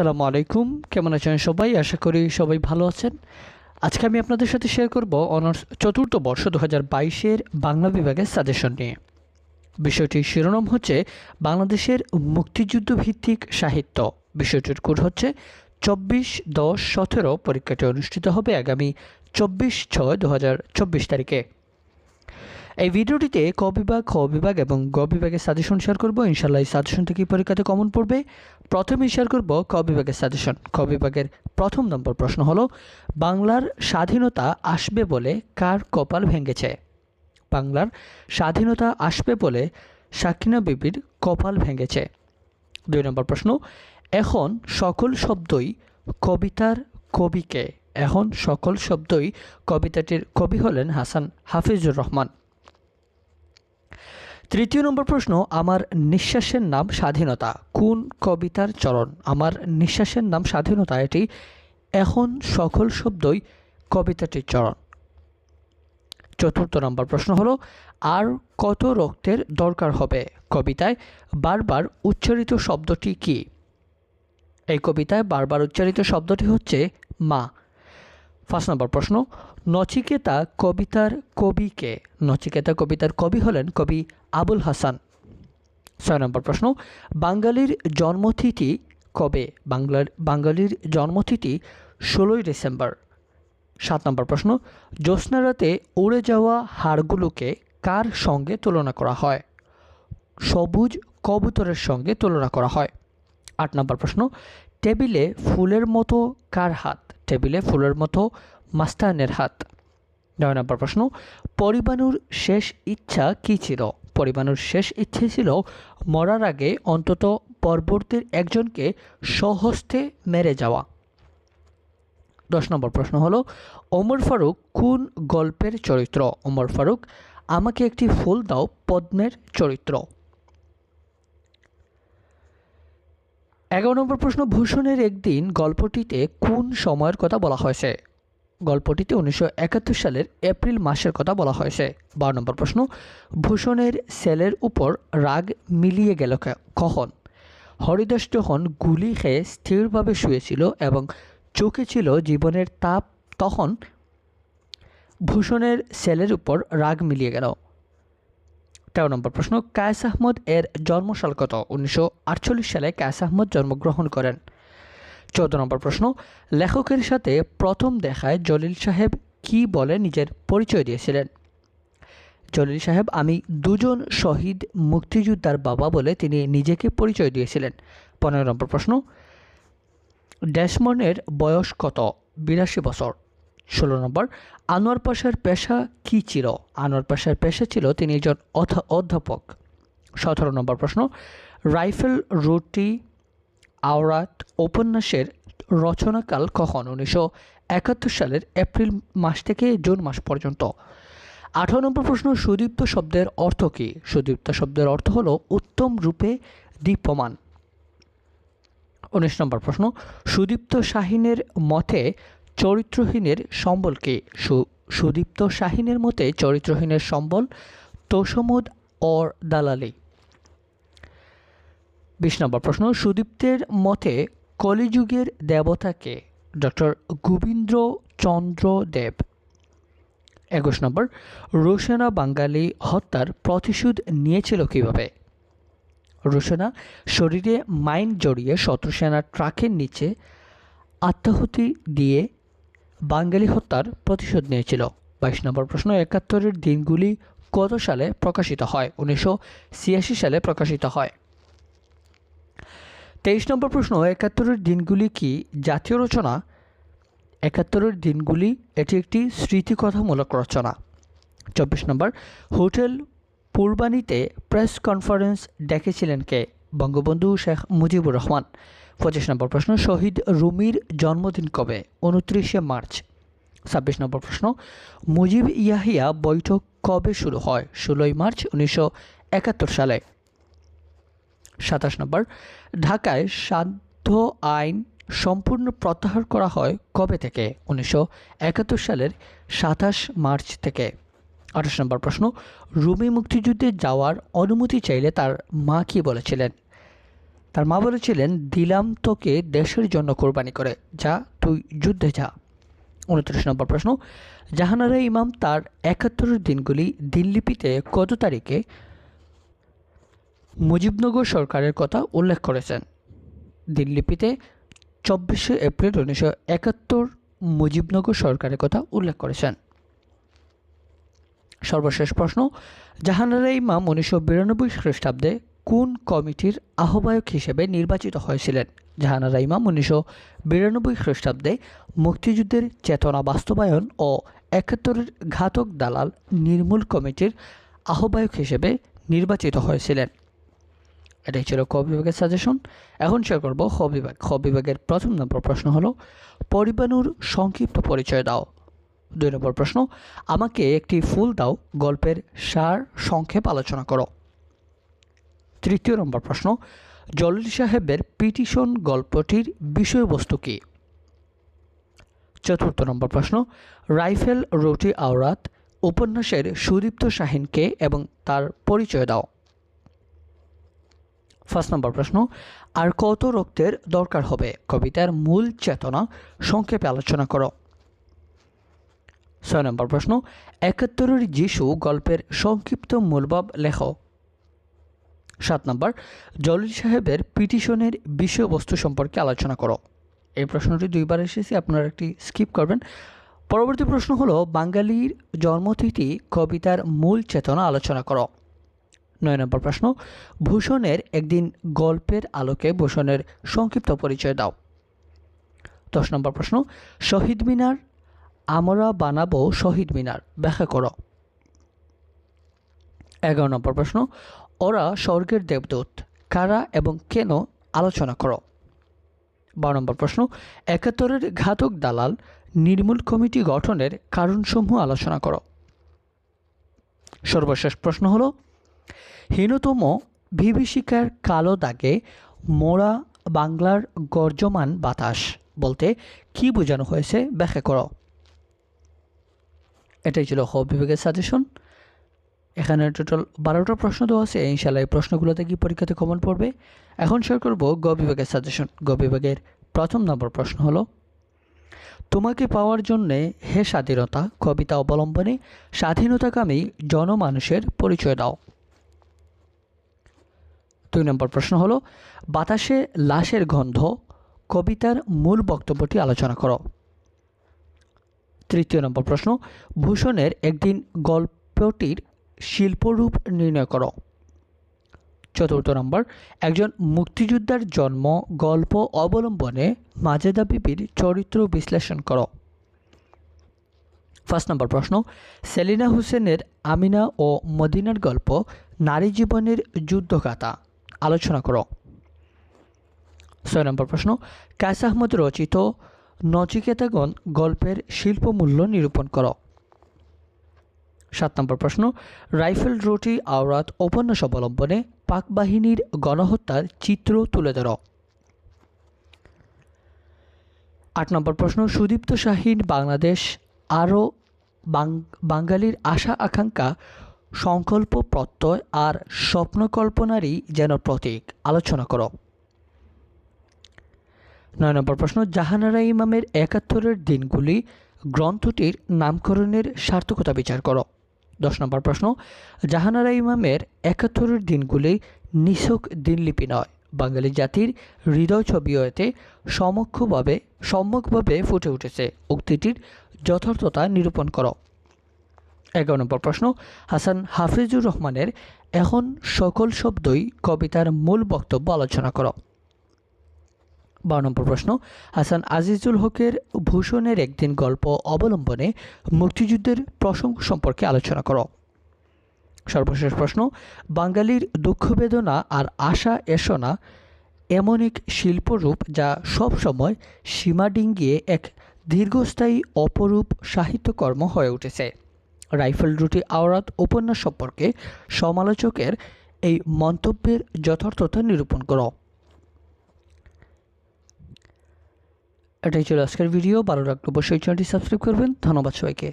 আসসালামু আলাইকুম। কেমন আছেন সবাই? আশা করি সবাই ভালো আছেন। আজকে আমি আপনাদের সাথে শেয়ার করব অনার্স চতুর্থ বর্ষ দু হাজার বাইশের বাংলা বিভাগের সাজেশন নিয়ে। বিষয়টির শিরোনাম হচ্ছে বাংলাদেশের মুক্তিযুদ্ধ ভিত্তিক সাহিত্য। বিষয়টির কোড হচ্ছে চব্বিশ দশ সতেরো। পরীক্ষাটি অনুষ্ঠিত হবে আগামী চব্বিশ ছয় দু হাজার চব্বিশ তারিখে। এই ভিডিওটিতে ক বিভাগ, খ বিভাগ এবং গ বিভাগের সাজেশন শেয়ার করব। ইনশাল্লাহ এই সাজেশন থেকে পরীক্ষাতে কমন পড়বে। প্রথমে শেয়ার করব ক বিভাগের সাজেশন ক বিভাগের প্রথম নম্বর প্রশ্ন হলো, বাংলার স্বাধীনতা আসবে বলে কার কপাল ভেঙেছে? বাংলার স্বাধীনতা আসবে বলে সাকিনা বিবির কপাল ভেঙেছে। দুই নম্বর প্রশ্ন, এখন সকল শব্দই কবিতার কবিকে। এখন সকল শব্দই কবিতাটির কবি হলেন হাসান হাফিজুর রহমান। তৃতীয় নম্বর প্রশ্ন, আমার নিঃশ্বাসের নাম স্বাধীনতা। কোন কবিতার চরণ? আমার নিঃশ্বাসের নাম স্বাধীনতা, এটি এখন সকল শব্দই কবিতাটির চরণ। চতুর্থ নম্বর প্রশ্ন হলো, আর কত রক্তের দরকার হবে? কবিতায় বারবার উচ্চারিত শব্দটি কি? এই কবিতায় বারবার উচ্চারিত শব্দটি হচ্ছে মা। ফার্স্ট নম্বর প্রশ্ন, নচিকেতা কবিতার কবিকে নচিকেতা কবিতার কবি হলেন কবি আবুল হাসান। ছয় নম্বর প্রশ্ন, বাঙালির জন্মতিথি কবে? বাংলার, বাঙালির জন্মতিথি ষোলোই ডিসেম্বর। সাত নম্বর প্রশ্ন, জ্যোৎস্না রাতে উড়ে যাওয়া হাড়গুলোকে কার সঙ্গে তুলনা করা হয়? সবুজ কবুতরের সঙ্গে তুলনা করা হয়। আট নম্বর প্রশ্ন, টেবিলে ফুলের মতো কার হাত? টেবিলে ফুলের মতো মাস্তানের হাত। নয় নম্বর প্রশ্ন পরিবাণুর শেষ ইচ্ছা কী ছিল? পরিবাণুর শেষ ইচ্ছে ছিল মরার আগে অন্তত পরবর্তীর একজনকে স্বহস্তে মেরে যাওয়া। দশ নম্বর প্রশ্ন হলো, ওমর ফারুক কোন গল্পের চরিত্র? ওমর ফারুক, আমাকে একটি ফুল দাও, পদ্মের চরিত্র। এগারো নম্বর প্রশ্ন, ভূষণের একদিন গল্পটিতে কোন সময়ের কথা বলা হয়েছে? গল্পটিতে উনিশশো একাত্তর সালের এপ্রিল মাসের কথা বলা হয়েছে। বারো নম্বর প্রশ্ন, ভূষণের সেলের উপর রাগ মিলিয়ে গেল কখন? হরিদাস যখন গুলি খেয়ে স্থিরভাবে শুয়েছিল এবং চোখে ছিল জীবনের তাপ, তখন ভূষণের সেলের উপর রাগ মিলিয়ে গেল। তেরো নম্বর প্রশ্ন, কায়েস আহমদ এর জন্মসাল কত? উনিশশো আটচল্লিশ সালে কায়েস আহমদ জন্মগ্রহণ করেন। চৌদ্দ নম্বর প্রশ্ন, লেখকের সাথে প্রথম দেখায় জলিল সাহেব কি বলে নিজের পরিচয় দিয়েছিলেন? জলিল সাহেব, আমি দুজন শহীদ মুক্তিযোদ্ধার বাবা বলে তিনি নিজেকে পরিচয় দিয়েছিলেন। পনেরো নম্বর প্রশ্ন ড্যাশমনের বয়স কত? বিরাশি বছর। ষোলো নম্বর, আনোয়ার পাশার পেশা কী ছিল? আনোয়ার পাশার পেশা ছিল তিনি একজন অধ্যাপক। সতেরো নম্বর প্রশ্ন, রাইফেল রুটি আওরাত উপন্যাসের রচনাকাল কখন? উনিশশো একাত্তর সালের এপ্রিল মাস থেকে জুন মাস পর্যন্ত। আঠারো নম্বর প্রশ্ন, সুদীপ্ত শব্দের অর্থ কী? সুদীপ্ত শব্দের অর্থ হলো উত্তম রূপে দীপ্যমান। উনিশ নম্বর প্রশ্ন, সুদীপ্ত শাহিনের মতে চরিত্রহীনের সম্বলকে সু- সুদীপ্ত শাহিনের মতে চরিত্রহীনের সম্বল তোষমুদ অর দালালি। বিশ নম্বর প্রশ্ন, সুদীপ্তের মতে কলিযুগের দেবতাকে ডক্টর গোবিন্দ্র চন্দ্র দেব। একুশ নম্বর, রোশনা বাঙালি হত্যার প্রতিশোধ নিয়েছিল কীভাবে? রোশনা শরীরে মাইন জড়িয়ে শত্রুসেনার ট্রাকের নিচে আত্মাহুতি দিয়ে বাঙালি হত্যার প্রতিশোধ নিয়েছিল। বাইশ নম্বর প্রশ্ন একাত্তরের দিনগুলি কত সালে প্রকাশিত হয়? উনিশশো ছিয়াশি সালে প্রকাশিত হয়। তেইশ নম্বর প্রশ্ন একাত্তরের দিনগুলি কি? জাতীয় রচনা। একাত্তরের দিনগুলি এটি একটি স্মৃতিকথামূলক রচনা। চব্বিশ নম্বর হোটেল পূর্বানীতে প্রেস কনফারেন্স ডেকেছিলেন কে? বঙ্গবন্ধু শেখ মুজিবুর রহমান। পঁচিশ নম্বর প্রশ্ন, শহীদ রুমির জন্মদিন কবে? উনত্রিশে মার্চ। ছাব্বিশ নম্বর প্রশ্ন, মুজিব ইয়াহিয়া বৈঠক কবে শুরু হয়? ষোলোই মার্চ উনিশশো একাত্তর সালে। সাতাশ নম্বর, ঢাকায় সাধ্য আইন সম্পূর্ণ প্রত্যাহার করা হয় কবে থেকে? উনিশশো একাত্তর সালের সাতাশ মার্চ থেকে। আঠাশ নম্বর প্রশ্ন, রুমি মুক্তিযুদ্ধে যাওয়ার অনুমতি চাইলে তার মা কী বলেছিলেন? তার মা বলেছিলেন, দিলাম তোকে দেশের জন্য কোরবানি করে, যা, তুই যুদ্ধে যা। উনত্রিশ নম্বর প্রশ্ন, জাহানারা ইমাম তার একাত্তরের দিনগুলি দিল্লিপিতে কত তারিখে মুজিবনগর সরকারের কথা উল্লেখ করেছেন? দিল্লিপিতে চব্বিশে এপ্রিল উনিশশো একাত্তর মুজিবনগর সরকারের কথা উল্লেখ করেছেন। সর্বশেষ প্রশ্ন, জাহানারা ইমাম উনিশশো বিরানব্বই খ্রিস্টাব্দে কোন কমিটির আহ্বায়ক হিসেবে নির্বাচিত হয়েছিলেন? জাহানারা ইমাম উনিশশো বিরানব্বই খ্রিস্টাব্দে মুক্তিযুদ্ধের চেতনা বাস্তবায়ন ও একাত্তরের ঘাতক দালাল নির্মূল কমিটির আহ্বায়ক হিসেবে নির্বাচিত হয়েছিলেন। এটাই ছিল ক বিভাগের সাজেশন এখন শেয়ার করব খ বিভাগ। খ বিভাগের প্রথম নম্বর প্রশ্ন হলো পরিবাণুর সংক্ষিপ্ত পরিচয় দাও। দুই নম্বর প্রশ্ন, আমাকে একটি ফুল দাও, গল্পের সার সংক্ষেপ আলোচনা করো। তৃতীয় নম্বর প্রশ্ন জলিল সাহেবের পিটিশন গল্পটির বিষয়বস্তু কী? চতুর্থ নম্বর প্রশ্ন, রাইফেল রোটি আওরাত উপন্যাসের সুদীপ্ত শাহিনকে এবং তার পরিচয় দাও। ফার্স্ট নম্বর প্রশ্ন, আর কত রক্তের দরকার হবে? কবিতার মূল চেতনা সংক্ষেপে আলোচনা করো। ছয় নম্বর প্রশ্ন, একাত্তরের যিশু গল্পের সংক্ষিপ্ত মূলভাব লেখ। সাত নম্বর, জলিল সাহেবের পিটিশনের বিষয়বস্তু সম্পর্কে আলোচনা করো। এই প্রশ্নটি দুইবার এসেছে, আপনারা একটি স্কিপ করবেন। পরবর্তী প্রশ্ন হলো, বাঙালির জন্মতিথি কবিতার মূল চেতনা আলোচনা করো। নয় নম্বর প্রশ্ন, ভূষণের একদিন গল্পের আলোকে ভূষণের সংক্ষিপ্ত পরিচয় দাও। দশ নম্বর প্রশ্ন, শহীদ মিনার আমরা বানাবো শহীদ মিনার। ব্যাখ্যা করো। এগারো নম্বর প্রশ্ন। ওরা স্বর্গের দেবদূত। কারা এবং কেন? আলোচনা করো। বারো নম্বর প্রশ্ন। একাত্তরের ঘাতক দালাল নির্মূল কমিটি গঠনের কারণসমূহ আলোচনা করো। সর্বশেষ প্রশ্ন হলো, হীনতম বিভীষিকার কালো দাগে মোড়া বাংলার গর্জমান বাতাস বলতে কি বোঝানো হয়েছে? ব্যাখ্যা করো। এটাই ছিল হ বিভাগের সাজেশন এখানে টোটাল বারোটা প্রশ্ন দেওয়া আছে। ইনশাল্লাহ এই প্রশ্নগুলোতে কি পরীক্ষাতে কমন পড়বে? এখন শেয়ার করব গ বিভাগের সাজেশন গ বিভাগের প্রথম নম্বর প্রশ্ন হলো, তোমাকে পাওয়ার জন্যে হে স্বাধীনতা, কবিতা অবলম্বনে স্বাধীনতাকামী জনমানুষের পরিচয় দাও। দুই নম্বর প্রশ্ন হলো, বাতাসে লাশের গন্ধ কবিতার মূল বক্তব্যটি আলোচনা করো। তৃতীয় নম্বর প্রশ্ন, ভূষণের একদিন গল্পটির শিল্পরূপ নির্ণয় করো। চতুর্থ নম্বর, একজন মুক্তিযোদ্ধার জন্ম, গল্প অবলম্বনে মাজেদা বিবির চরিত্র বিশ্লেষণ করো। ফার্স্ট নম্বর প্রশ্ন, সেলিনা হোসেনের আমিনা ও মদিনার গল্প নারী জীবনের যুদ্ধগাথা, আলোচনা করো। ছয় নম্বর প্রশ্ন কায়স আহমদ রচিত নচিকেতাগণ গল্পের শিল্পমূল্য নিরূপণ করো। সাত নম্বর প্রশ্ন, রাইফেল রুটি আওরাত উপন্যাস অবলম্বনে পাক বাহিনীর গণহত্যার চিত্র তুলে ধরো। আট নম্বর প্রশ্ন, সুদীপ্ত শাহীন বাংলাদেশ আরও বাঙালির আশা আকাঙ্ক্ষা, সংকল্প প্রত্যয় আর স্বপ্নকল্পনারই যেন প্রতীক, আলোচনা করো। নয় নম্বর প্রশ্ন, জাহানারা ইমামের একাত্তরের দিনগুলি গ্রন্থটির নামকরণের সার্থকতা বিচার করো। দশ নম্বর প্রশ্ন, জাহানারা ইমামের একাত্তরের দিনগুলি নিছক দিনলিপি নয়। বাঙালি জাতির হৃদয় ছবিও এতে সমক্ষভাবে, সম্যকভাবে ফুটে উঠেছে। উক্তিটির যথার্থতা নিরূপণ করো। এগারো নম্বর প্রশ্ন, হাসান হাফিজুর রহমানের এখন সকল শব্দই কবিতার মূল বক্তব্য আলোচনা করো। বারো নম্বর প্রশ্ন। হাসান আজিজুল হকের ভূষণের একদিন গল্প অবলম্বনে মুক্তিযুদ্ধের প্রসঙ্গ সম্পর্কে আলোচনা করো। সর্বশেষ প্রশ্ন, বাঙালির দুঃখ বেদনা আর আশা এসনা এমন এক শিল্পরূপ যা সব সময় সীমা ডিঙ্গিয়ে এক দীর্ঘস্থায়ী অপরূপ সাহিত্যকর্ম হয়ে উঠেছে। রাইফেল রুটি আওরাত উপন্যাস সম্পর্কে সমালোচকের এই মন্তব্যের যথার্থতা নিরূপণ করো। এটাই ছিল আজকের ভিডিও ভালো লাগলে অবশ্যই চ্যানেলটি সাবস্ক্রাইব করবেন। ধন্যবাদ সবাইকে।